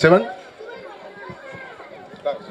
Seven. Thanks.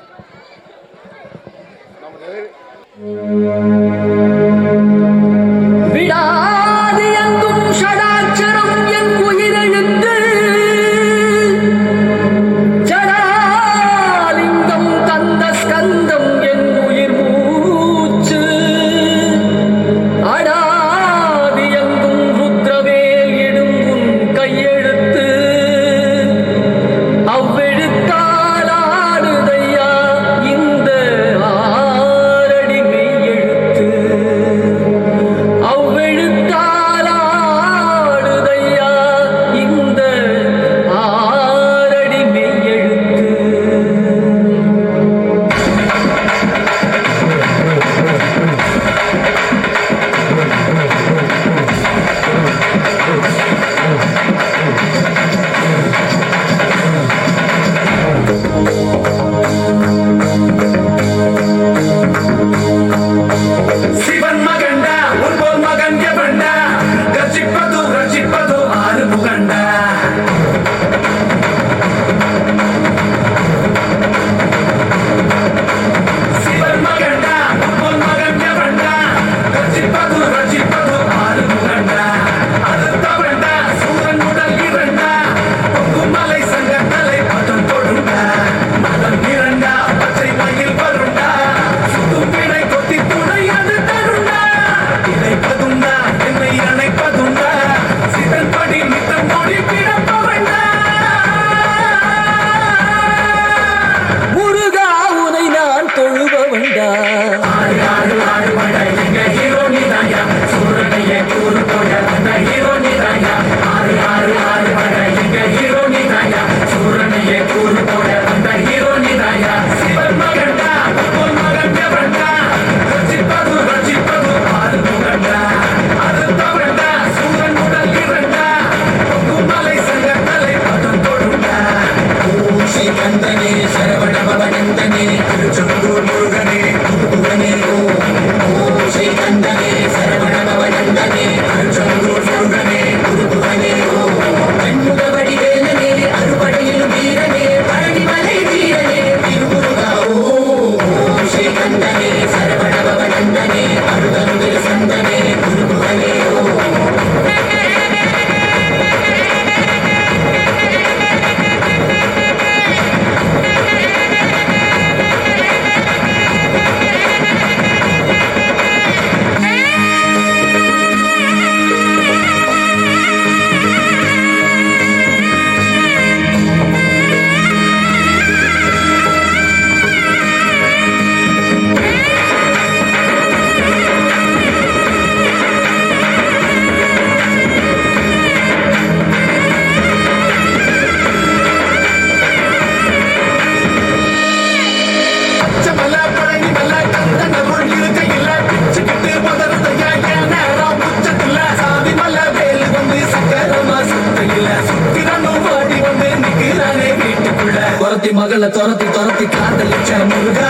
துரத்தி மகளை துரத்தி துரத்தி காதலிச்ச முருகா.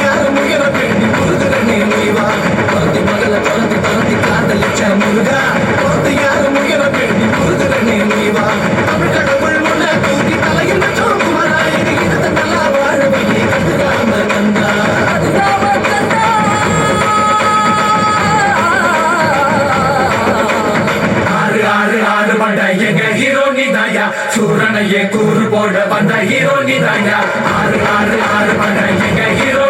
யாரும் முயல வேண்டி முருகா. பாடுபட எங்க ஹீரோ நிதாயா? சூரனையே கூறு போட வந்த ஹீரோ நிதாயா? ஆறு ஆறு ஆறு பட எங்க ஹீரோ